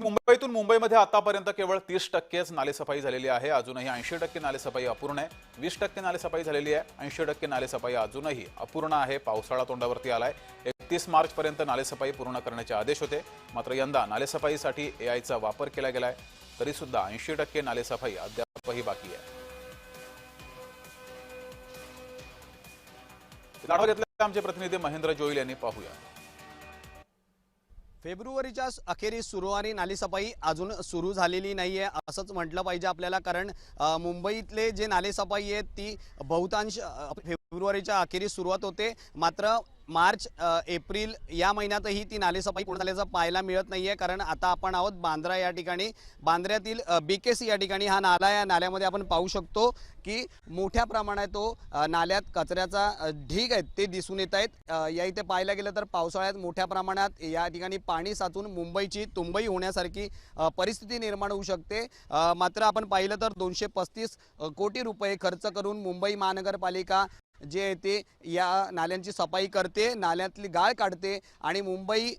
मुंबईतून मुंबईमध्ये आतापर्यंत केवळ तीस टक्केच नालेसफाई झालेली आहे. अजूनही ऐंशी टक्के नालेसफाई अपूर्ण आहे. वीस टक्के नालेसफाई झालेली आहे. ऐंशी टक्के नालेसफाई अजूनही अपूर्ण आहे. पावसाळा तोंडावरती आलाय. एकतीस मार्चपर्यंत नालेसफाई पूर्ण करण्याचे आदेश होते. मात्र यंदा नालेसफाईसाठी एआयचा वापर केला गेलाय. तरी सुद्धा ऐंशी टक्के नालेसफाई अद्यापही बाकी आहे. आढावा घेतला आमचे प्रतिनिधी महेंद्र जोईल यांनी पाहूया. फेब्रुवारीच्या अखेरीस सुरुवारी नालेसफाई अजून सुरू झालेली नाही आहे असंच म्हटलं पाहिजे आपल्याला कारण मुंबईतले जे नालेसफाई आहेत ती बहुतांश फेब्रुवारीच्या अखेरीस सुरुवात होते. मात्र मार्च एप्रिल या महिन्यातही ती नालेसफाई पूर्ण झाल्याचं पाहायला मिळत नाही आहे कारण आता आपण आहोत बांद्रा या ठिकाणी. बांद्र्यातील बी के सी या ठिकाणी हा नाला या नाल्यामध्ये आपण पाहू शकतो की मोठ्या प्रमाणात तो नाल्यात कचऱ्याचा ढीग आहेत ते दिसून येत आहेत. या इथे पाहायला गेलं तर पावसाळ्यात मोठ्या प्रमाणात या ठिकाणी पाणी साचून मुंबईची तुंबई होण्यासारखी परिस्थिती निर्माण होऊ शकते. मात्र आपण पाहिलं तर दोनशे पस्तीस कोटी रुपये खर्च करून मुंबई महानगरपालिका जे आहे ते या नाल्यांची सफाई करते नाल्यातली गाळ काढते आणि मुंबई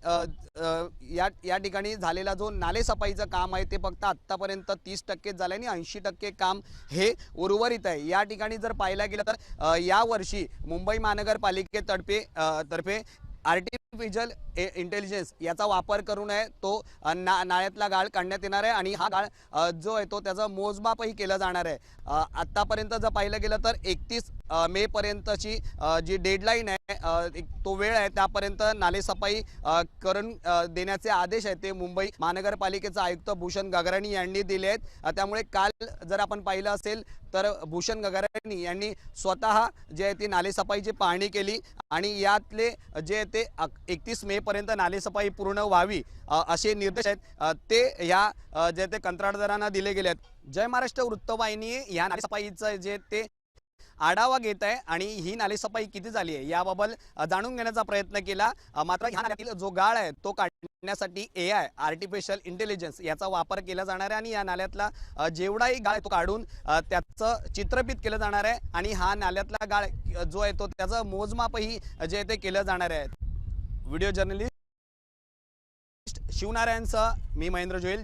या या ठिकाणी झालेला जो नाले सफाईचं काम आहे ते फक्त आत्तापर्यंत तीस टक्केच झालं आणि ऐंशी टक्के काम हे उर्वरित आहे. या ठिकाणी जर पाहायला गेलं तर यावर्षी मुंबई महानगरपालिकेतर्फे तर्फे आर्टिफिशियल इंटेलिजन्स याचा वापर करून आहे तो ना नाळ्यातला गाळ काढण्यात येणार आहे आणि हा गाळ जो आहे तो त्याचं मोजमापही केलं जाणार आहे. आत्तापर्यंत जर पाहिलं गेलं तर एकतीस मेपर्यंतची जी डेडलाईन आहे एक तो वेळ आहे त्यापर्यंत नालेसफाई करून देण्याचे आदेश आहेत. ते मुंबई महानगरपालिकेचा आयुक्त भूषण गगराणी यांनी दिले आहेत. त्यामुळे काल जर आपण पाहिलं असेल तर भूषण गगराणी यांनी स्वतः जे आहे ती नालेसफाईची पाहणी केली आणि यातले जे आहे ते एकतीस मे पर्यंत नालेसफाई पूर्ण व्हावी असे निर्देश आहेत. ते ह्या जे ते कंत्राटदारांना दिले गेले आहेत. जय महाराष्ट्र वृत्तवाहिनी या नालेसफाईचं जे ते आढावा घेत आहे आणि ही नालेसफाई किती झाली आहे याबाबत जाणून घेण्याचा प्रयत्न केला. मात्र ह्या नाल्यातील जो गाळ आहे तो काढण्यासाठी ए आय आर्टिफिशियल इंटेलिजन्स याचा वापर केला जाणार आहे आणि या नाल्यातला जेवढाही गाळ आहे तो काढून त्याचं चित्रपित केलं जाणार आहे आणि हा नाल्यातला गाळ जो आहे तो त्याचं मोजमापही जे आहे ते केलं जाणार आहे. व्हिडिओ जर्नलिस्ट शिवनारायणसह मी महेंद्र जोईल.